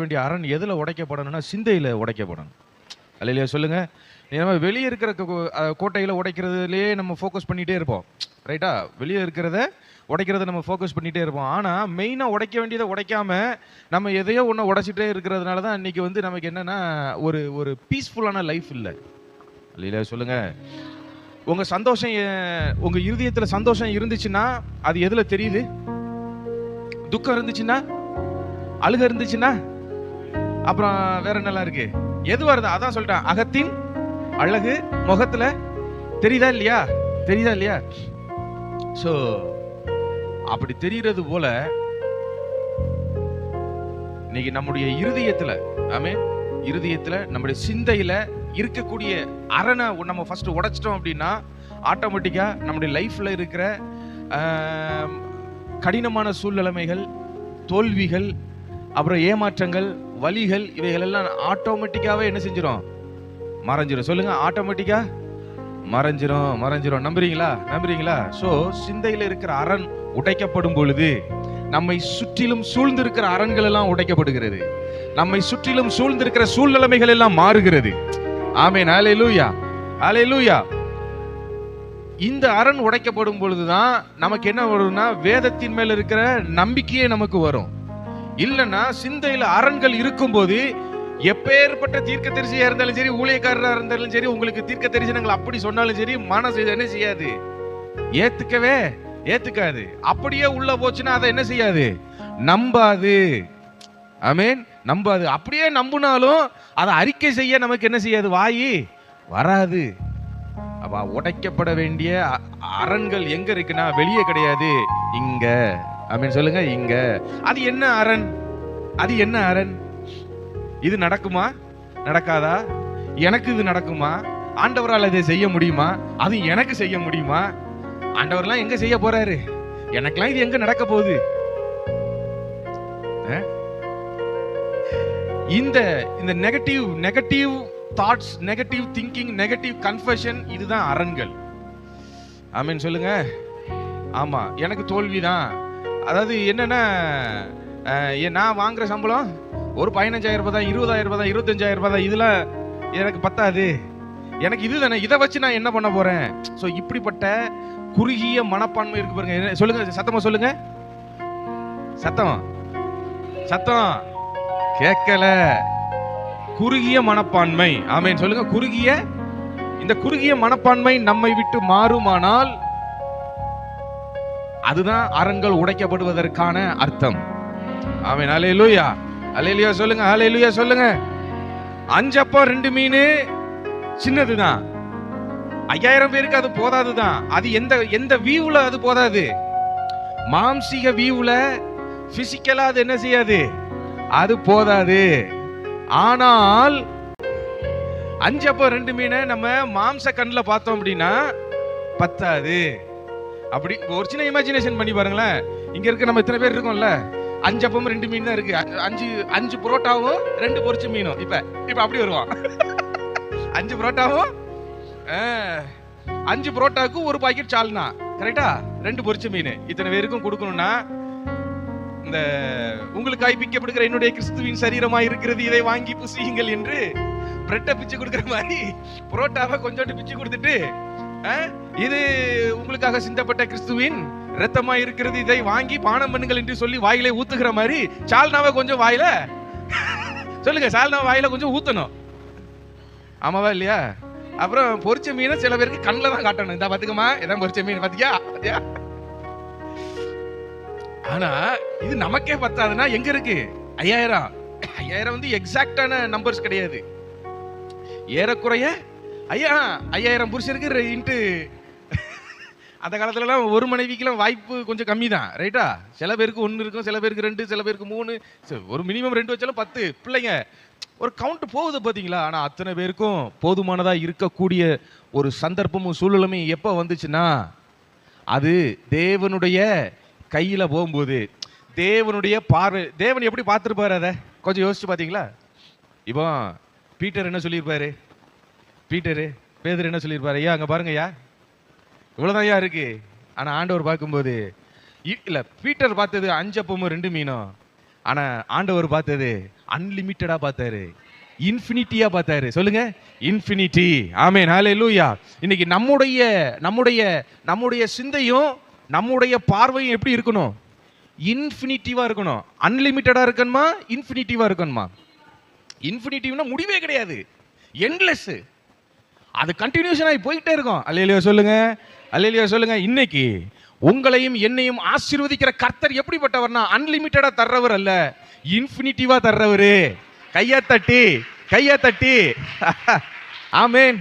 வேண்டிய அரண் எதில் உடைக்கப்படணும்னா சிந்தையில் உடைக்கப்படணும். அல்லையா சொல்லுங்க. நம்ம வெளியே இருக்கிற கோட்டையில் உடைக்கிறதுலேயே நம்ம ஃபோக்கஸ் பண்ணிகிட்டே இருப்போம். ரைட்டா வெளியே இருக்கிறத உடைக்கிறத நம்ம ஃபோக்கஸ் பண்ணிகிட்டே இருப்போம். ஆனால் மெயினாக உடைக்க வேண்டியதை உடைக்காம நம்ம எதையோ ஒன்று உடைச்சிட்டே இருக்கிறதுனால தான் இன்னைக்கு வந்து நமக்கு என்னென்னா ஒரு ஒரு பீஸ்ஃபுல்லான லைஃப் இல்லை. இல்லையா சொல்லுங்க. உங்கள் சந்தோஷம் உங்கள் இருதயத்தில் சந்தோஷம் இருந்துச்சுன்னா அது எதில் தெரியுது? துக்கம் இருந்துச்சுன்னா? அழுக இருந்துச்சுன்னா? அப்புறம் வேற என்னெல்லாம் இருக்கு? எது வருது? அதான் சொல்லிட்டேன். அகத்தின் அழகு முகத்துல தெரியுதா இல்லையா? தெரியுதா இல்லையா? ஸோ அப்படி தெரிகிறது போல இன்னைக்கு நம்முடைய இருதயத்துல ஆமே இருதயத்துல நம்முடைய சிந்தையில இருக்கக்கூடிய அரணை நம்ம ஃபர்ஸ்ட் உடைச்சிட்டோம் அப்படின்னா ஆட்டோமேட்டிக்கா நம்முடைய லைஃப்ல இருக்கிற கடினமான சூழ்நிலைமைகள் தோல்விகள் அப்புறம் ஏமாற்றங்கள் வலிகள் இவைகள் எல்லாம் என்ன செஞ்சிடும் மறைஞ்சிரும். சொல்லுங்க ஆட்டோமேட்டிக்காக மறைஞ்சிரும் மறைஞ்சிரும். நம்புறீங்களா? நம்புறீங்களா? ஸோ சிந்தையில் இருக்கிற அரண் உடைக்கப்படும் பொழுது நம்மை சுற்றிலும் சூழ்ந்திருக்கிற அரண்கள் எல்லாம் உடைக்கப்படுகிறது. நம்மை சுற்றிலும் சூழ்ந்திருக்கிற சூழ்நிலைமைகள் எல்லாம் மாறுகிறது. ஆமென். ஹalleluya லூயா இந்த அரண் உடைக்கப்படும் பொழுதுதான் நமக்கு என்ன வரும்னா வேதத்தின் மேல் இருக்கிற நம்பிக்கையே நமக்கு வரும். இல்லைன்னா சிந்தையில் அரண்கள் இருக்கும்போது எப்பேற்பட்ட தீர்க்க தரிசியா இருந்தாலும் சரி ஊழியக்காரரா இருந்தாலும் சரி உங்களுக்கு தீர்க்க தரிசனங்கள் அப்படி சொன்னாலும் சரி மனசு இதை என்ன செய்யாது? ஏத்துக்கவே ஏத்துக்காது. அப்படியே உள்ள போச்சுன்னா அதை என்ன செய்யாது? நம்பாது. ஆமீன். நம்பாது. அப்படியே நம்பினாலும் அதை அறிக்கை செய்ய நமக்கு என்ன செய்யாது? வாயி வராது. அப்ப உடைக்கப்பட வேண்டிய அ- அரண்கள் எங்க இருக்குன்னா வெளியே கிடையாது. இங்க. அப்படின்னு சொல்லுங்க. இங்க. அது என்ன அரண்? அது என்ன அரண்? இது நடக்குமா? நடக்காதா? எனக்கு இது நடக்குமா? ஆண்டவரால் இதை செய்ய முடியுமா? அது எனக்கு செய்ய முடியுமா? ஆண்டவர்லாம் எங்க செய்ய போறாரு? எனக்கெல்லாம் இது எங்க நடக்க போகுது? இந்த இந்த negative negative thoughts negative thinking negative confusion இதுதான் அரண்கள். ஆமீன் சொல்லுங்க. ஆமா எனக்கு தோல்விதான். அதாவது என்னன்னா நான் வாங்குகிற சம்பளம் ஒரு பதினஞ்சாயிரம் ரூபாய் தான் இருபதாயிரம் ரூபாய் தான் இருபத்தஞ்சாயிரம் ரூபாய் தான் இதெல்லாம் எனக்கு பத்தாது. எனக்கு இதுதானே இதை வச்சு நான் என்ன பண்ண போகிறேன் ஸோ இப்படிப்பட்ட குறுகிய மனப்பான்மை இருக்கு பாருங்க. என்ன- சொல்லுங்க சத்தமாக சொல்லுங்க. சத்தம். சத்தம். கேட்கல. குறுகிய மனப்பான்மை. ஆமேன்னு சொல்லுங்க குறுகிய இந்த குறுகிய மனப்பான்மை நம்மை விட்டு மாறுமானால் அதுதான் அறங்கள் உடைக்கப்படுவதற்கான அர்த்தம். ஆமென். அலையலூயா அலையலுயா சொல்லுங்க அலையலுயா சொல்லுங்க. அஞ்சப்போ ரெண்டு மீன் சின்னதுதான். ஐயாயிரம் பேருக்கு அது போதாது தான் அது எந்த எந்த வியூவில் அது போதாது. மாம்சீக வியூவில் ஃபிசிக்கலாக அது என்ன செய்யாது? அது போதாது. ஆனால் அஞ்சப்போ ரெண்டு மீனை நம்ம மாம்ச கண்ணில் பார்த்தோம் அப்படின்னா பத்தாது. அப்படி ஒரு சின்ன இமேஜினேஷன் பண்ணி பாருங்களேன். இங்க இருக்க நம்ம இத்தனை பேர் இருக்கோம்ல. அஞ்சப்பமும் ரெண்டு மீன் தான் இருக்கு. அஞ்சு அஞ்சு புரோட்டாவும் ரெண்டு பொரிச்ச மீனும். இப்ப இப்ப அப்படி வருவான். அஞ்சு புரோட்டாவும் அஞ்சு புரோட்டாவுக்கு ஒரு பாக்கெட் சால்னா. கரெக்டா ரெண்டு பொரிச்ச மீன். இத்தனை பேருக்கும் கொடுக்கணும்னா இந்த உங்களுக்கு பிக்கப்படுகிற என்னுடைய கிறிஸ்துவின் சரீரமா இருக்கிறது இதை வாங்கி புசியுங்கள் என்று பிரெட்டை பிச்சு கொடுக்குற மாதிரி புரோட்டாவை கொஞ்சோண்டு பிச்சு கொடுத்துட்டு இது உங்களுக்காக சிந்தப்பட்ட கிறிஸ்துவின் ரத்தமா இருக்கிறது. இதை வாங்கி பானம் பண்ணுங்கள் என்று சொல்லி வாயிலே ஊத்துகிற மாதிரி சால்னாவை கொஞ்சம் வாயில. சொல்லுங்க சால்னா வாயில கொஞ்சம் ஊத்தணும். ஆமாவா இல்லையா? அப்புறம் பொரிச்ச மீனை சில பேருக்கு கண்ணில் தான் காட்டணும். இந்த பாத்துக்கமா இதான் பொரிச்ச மீன் பாத்தியா பாத்தியா ஆனா இது நமக்கே பத்தாதுன்னா எங்க இருக்கு? ஐயாயிரம். ஐயாயிரம் வந்து எக்ஸாக்டான நம்பர்ஸ் கிடையாது. ஏறக்குறைய ஐயா ஐயாயிரம் புருஷருக்கு இன்ட்டு. அந்த காலத்துலலாம் ஒரு மனைவிக்கெல்லாம் வாய்ப்பு கொஞ்சம் கம்மி தான் ரைட்டா? சில பேருக்கு ஒன்று இருக்கும் சில பேருக்கு ரெண்டு சில பேருக்கு மூணு. ஒரு மினிமம் ரெண்டு வச்சாலும் பத்து. பிள்ளைங்க ஒரு கவுண்ட் போகுது பார்த்தீங்களா ஆனால் அத்தனை பேருக்கும் போதுமானதாக இருக்கக்கூடிய ஒரு சந்தர்ப்பமும் சூழலுமே எப்போ வந்துச்சுன்னா அது தேவனுடைய கையில் போகும்போது. தேவனுடைய பார்வை தேவன் எப்படி பார்த்துருப்பாரு அதை? கொஞ்சம் யோசிச்சு பார்த்தீங்களா இப்போ பீட்டர் என்ன சொல்லியிருப்பாரு? பீட்டரு பேதர் என்ன சொல்லியிருப்பாரு? ஐயா அங்கே பாருங்க ஐயா. இவ்வளோதான் ஐயா இருக்கு. ஆனால் ஆண்டவர் பார்க்கும்போது இல்லை பீட்டர் பார்த்தது அஞ்சு அப்பமும் ரெண்டு மீனும். ஆனால் ஆண்டவர் பார்த்தது அன்லிமிட்டடாக பார்த்தாரு. இன்ஃபினிட்டியாக பார்த்தாரு. சொல்லுங்க. இன்ஃபினிட்டி ஆமே நாளே லூயா இன்னைக்கு நம்முடைய நம்முடைய நம்முடைய சிந்தையும் நம்முடைய பார்வையும் எப்படி இருக்கணும்? இன்ஃபினிட்டிவாக இருக்கணும். அன்லிமிட்டடாக இருக்கணுமா? இன்ஃபினிட்டிவாக இருக்கணுமா? இன்ஃபினிட்டிவ்னா முடிவே கிடையாது. என்லெஸ்ஸு அது கண்டினியூஷன் ஆகி போயிட்டே இருக்கும். அல்லையிலையோ சொல்லுங்க. அல்லையிலையோ சொல்லுங்க. இன்னைக்கு உங்களையும் என்னையும் ஆசீர்வதிக்கிற கர்த்தர் எப்படிப்பட்டவர்னா அன்லிமிட்டடா தர்றவர் அல்ல இன்ஃபினிட்டிவா தர்றவர். கையை தட்டி கையை தட்டி. ஆமேன்